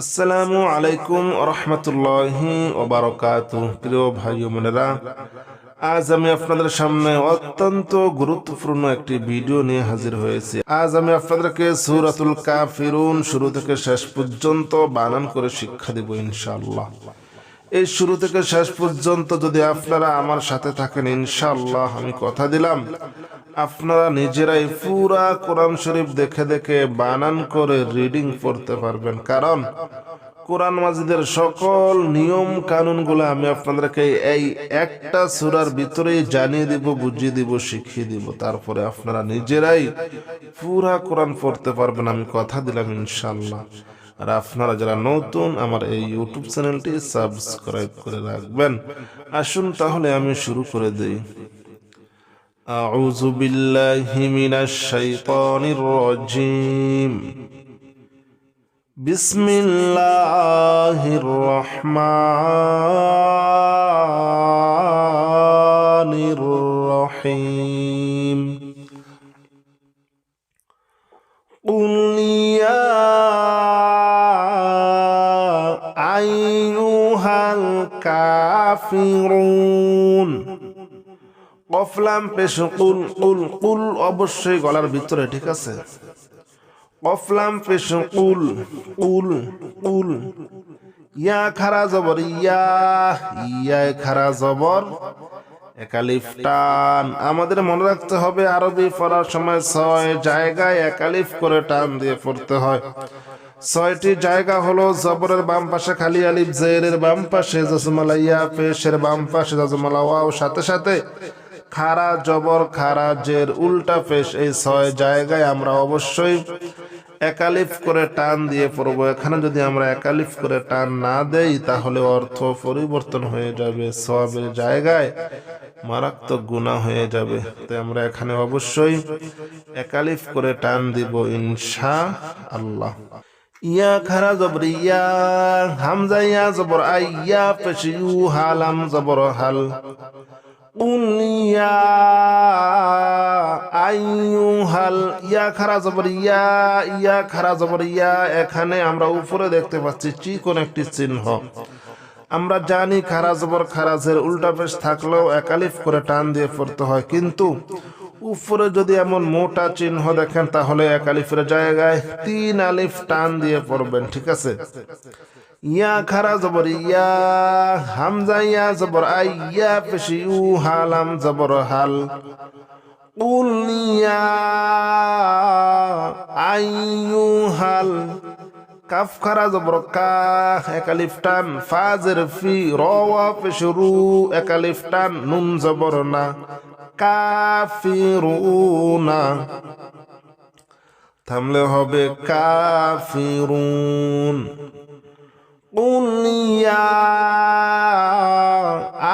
আসসালামু আলাইকুম রহমতুল্লাহি ওবারকাত প্রিয় ভাই ও বোনেরা, আজ আমি আপনাদের সামনে অত্যন্ত গুরুত্বপূর্ণ একটি ভিডিও নিয়ে হাজির হয়েছি। আজ আমি আপনাদেরকে সুরাতুল কাফিরুন শুরু থেকে শেষ পর্যন্ত বানান করে শিক্ষা দেব ইনশাআল্লাহ। এই শুরু থেকে শেষ পর্যন্ত যদি আপনারা আমার সাথে থাকেন, ইনশাআল্লাহ আমি কথা দিলাম। আপনারা নিজেরাই পুরা কোরআন শরীফ দেখে দেখে বানান করে রিডিং পড়তে পারবেন। কারণ কোরআন মাজিদের সকল নিয়ম কানুনগুলো আমি আপনাদেরকে এই একটা সুরার ভিতরেই জানিয়ে দিব, বুঝিয়ে দিব, শিখিয়ে দিব। তারপরে আপনারা নিজেরাই পুরা কোরআন পড়তে পারবেন, আমি কথা দিলাম ইনশাল্লাহ আর আপনারা যারা নতুন, আমার এই ইউটিউব চ্যানেলটি সাবস্ক্রাইব করে রাখবেন। আসুন তাহলে আমি শুরু করে দিই। أعوذ بالله من الشيطان الرجيم بسم الله الرحمن الرحيم قل يا أيها الكافرون কফলাম পেশ, কুল কুল কুল অবশ্যই গলার ভিতরে, ঠিক আছে? কফলাম পেশ, কুল কুল কুল। ইয়া খারা জবর, ইয়া ইয়া খারা জবর। একালিফ টান। আমাদের মনে রাখতে হবে, আরবি পড়ার সময় ছয় জায়গায় একালিফ করে টান দিয়ে পড়তে হয়। ছয়টি জায়গা হলো জবরের বাম পাশে খালি আলিফ, জেরের বাম পাশে জসমালা ইয়া পেশের বাম পাশে জসমালা ওয়াও, সাথে সাথে খারা জবর খারা জের, উল্টা পেশ এই ছয় জায়গায় আমরা অবশ্যই একালিফ করে টান দিয়ে পড়ব। এখানে যদি আমরা একালিফ করে টান না দেই, তাহলে অর্থ পরিবর্তন হয়ে যাবে। সবের জায়গায় মারাত্মক গুণা হয়ে যাবে। তাই আমরা এখানে অবশ্যই একালিফ করে টান দিব ইনশা আল্লাহ ইয়া খারা জবর, ইয়া হামজা, ইয়া জবর, আইয়া পেশ ইউ হালাম জবর হাল। ইয়া ইয়া ইয়া এখানে আমরা উপরে দেখতে পাচ্ছি চিকন একটি চিহ্ন। আমরা জানি খারা জবর খারাজের উল্টা পেশ থাকলেও একালিফ করে টান দিয়ে পড়তে হয়। কিন্তু উপরে যদি এমন মোটা চিহ্ন দেখেন, তাহলে একালিফের জায়গায় তিন আলিফ টান দিয়ে পড়বেন, ঠিক আছে? ইয়া খারা জবর ইয়া হামজা ইয়া জবর আই ইয়া পেশি ইউ হালাম জবর হাল قل يا أيها কাফ খারা জবর কা একালিফ টান ফাজের ফি রওয়া পেশরু একালিফ টান নুন জবর না কাফিরুনা থামলে হবে কাফিরুন قل يا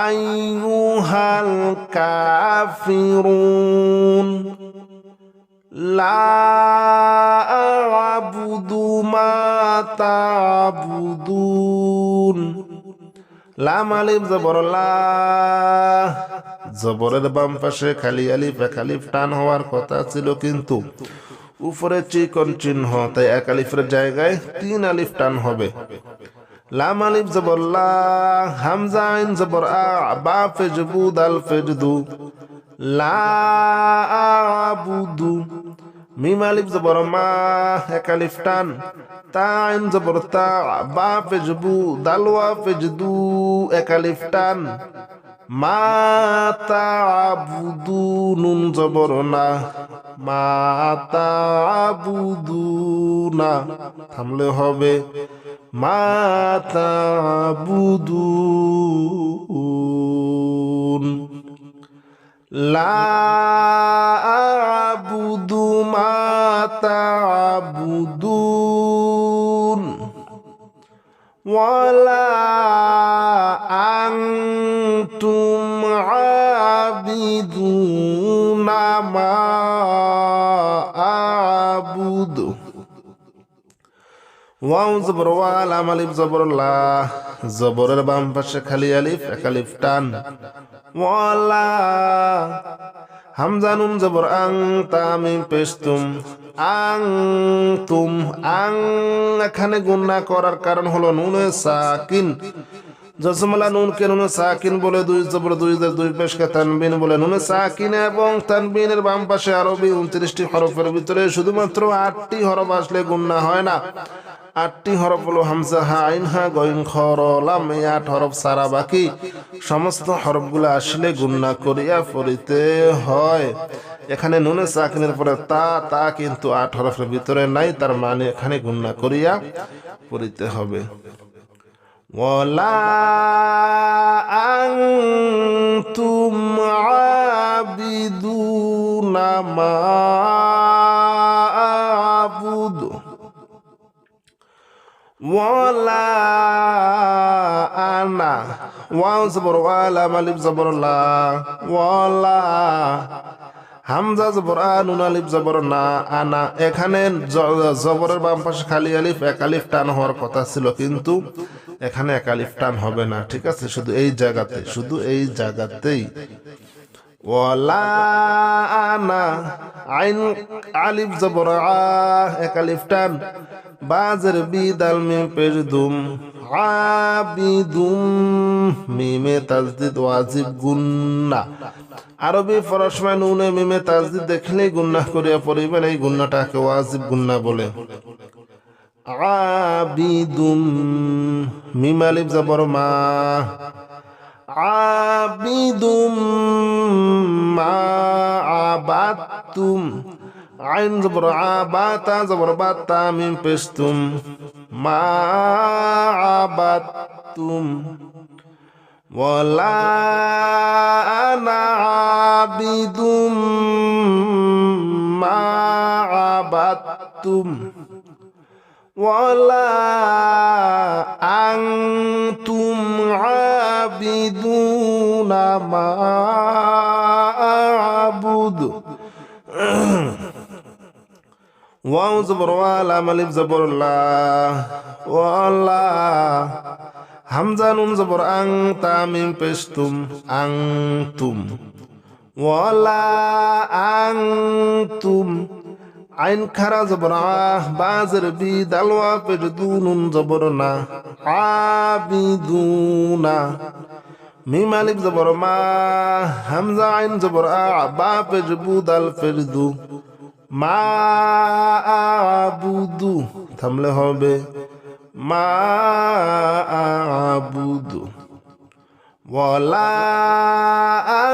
أيها الكافرون لا أعبد ما تعبدون লাম আলিফ জবর লা জবরের বাম পাশে খালি আলিফ এক আলিফ টান হওয়ার কথা ছিল কিন্তু উপরে চিকন চিহ্ন তাই এক আলিফের জায়গায় তিন আলিফ টান হবে লাম আলিফ জবর লা, হামজা আইন জবর আ, বা ফেজবু দাল ফেজদু লা আবুদু মিম আলিফ জবর মা, এক আলিফ টান। তা আইন জবর তা, বা ফেজবু দালওয়া ফেজদু এক আলিফ টান। মা তাবুদু নুন জবর না। মা তাবুদু না। থামলে হবে। মা তাবুদুন লা আবুদু মা তাবুদুন ওয়ালা আনতুম আবিদুনা মা ওয়াও জবর ওয়া লাম আলিফ জবর লা জবরের বাম পাশে খালি আলিফ, এক আলিফ টান। ওয়ালা হামজা নুন জবর, আং তামিম পেশতুম, আং তুম, আং এখানে গুন্না করার কারণ হলো নুনে সাকিন। জসমলা নুনকে নুনে সাকিন বলে দুই জবর, দুই দুই পেশকে তানবিন বলে নুনে সাকিন এবং তানবিনের বাম পাশে আরবি উনত্রিশটি হরফের ভিতরে শুধুমাত্র আটটি হরফ আসলে গুন্না হয় না। আটটি হরফ হলো হামজা, হা, আইন, হা গইন খরলাম এই আট হরফ সারা বাকি। সমস্ত হরফগুলো আসলে গুন্না করিয়া পড়িতে হয়। এখানে নুনে চাকনের পরে তা তা কিন্তু আট হরফের ভিতরে নাই, তার মানে এখানে গুন্না করিয়া পড়িতে হবে। ওলা হামজা আলিফ জবর না আনা এখানে জবরের বাম পাশে খালি আলিফ, এক আলিফ টান হওয়ার কথা ছিল, কিন্তু এখানে এক আলিফ টান হবে না, ঠিক আছে? শুধু এই জায়গাতে, শুধু এই জায়গাতেই। ওয়ালা আনা, আইন, আলিফ, জবর, আ, এক আলিফ টান। বাজের বি দাল মিম পেশ দুম, আবিদুম মিমে তাজদিদ ওয়াজিব গুন্না। আরবি ফরসময় নুনে মিমে তাজদিদ দেখলেই গুন্না করিয়া পড়িবেন, এই গুন্নাটাকে ওয়াজিব গুন্না বলে। আবিদুম, মিম আলিফ জবর মা। আবিদুম মা আবাতুম عين زبر عباتا زبر باتا من بستم ما عبدتم ولا أنا عابد ما عبدتم ولا أنتم عابدون ما أعبد মালিক হামজা নুন আং তামিম পেশতুম আং তুম আং তুম আইন খারা জবর আহ বি দালওয়া পেট দুনুন জবর না, আবিদুনা। মিম জবর মা, হামজা আইন জবর আ বা পেট বুদাল ফেরদু। দু মা আবুদু থামলে হবে মা আবুদু ولا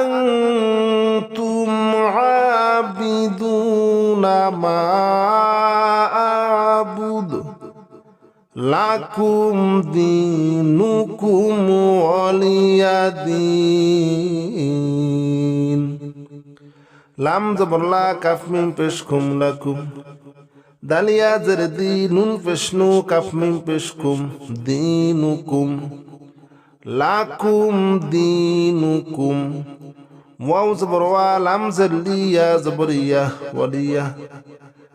أنتم عابدون ما أعبد لكم دينكم লাম জবরলা কাফ মিম পেশকুম লাকুম দালিয়া জের দিনুন পেশনু কাফ মিম পেশকুম দিনুকুম লাকুম দিনুকুম ওয়াও জবর ওয়া, লাম জের লিয়া জবরিয়া ওয়ালিয়া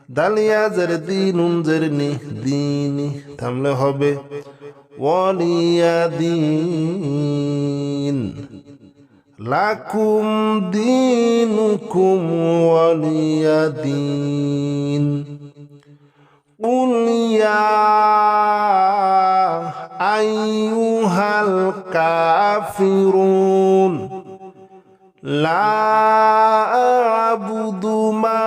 দালিয়া জের দিনুন জের নি, দিনি থামলে হবে। ওয়ালিয়া দিন। লাকুম দিনুকুম ওয়ালিয়াদিন উলিয়া আইয়ুহাল কাফিরুন লা আবুদু মা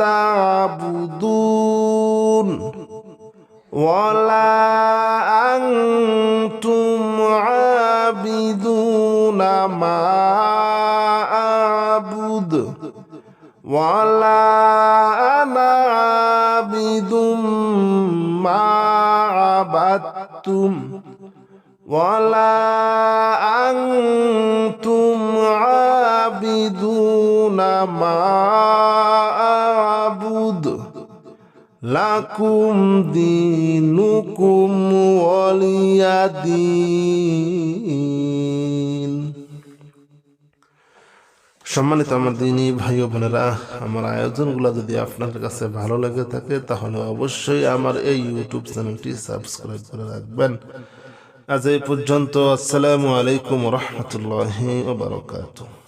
তাবুদুন ওয়ালা ওয়ালা আনা বিদুম মা আবাদতুম ওয়ালা আনতুম আবিদুনা মা লাকুম দিনুকুম ওয়ালিয়া দিন সম্মানিত আমার দিনী ভাই বোনেরা, আমার আয়োজনগুলো যদি আপনার কাছে ভালো লেগে থাকে, তাহলে অবশ্যই আমার এই ইউটিউব চ্যানেলটি সাবস্ক্রাইব করে রাখবেন। আজ এই পর্যন্ত, আসসালামু আলাইকুম রহমতুল্লাহ ওবরাকাতুহ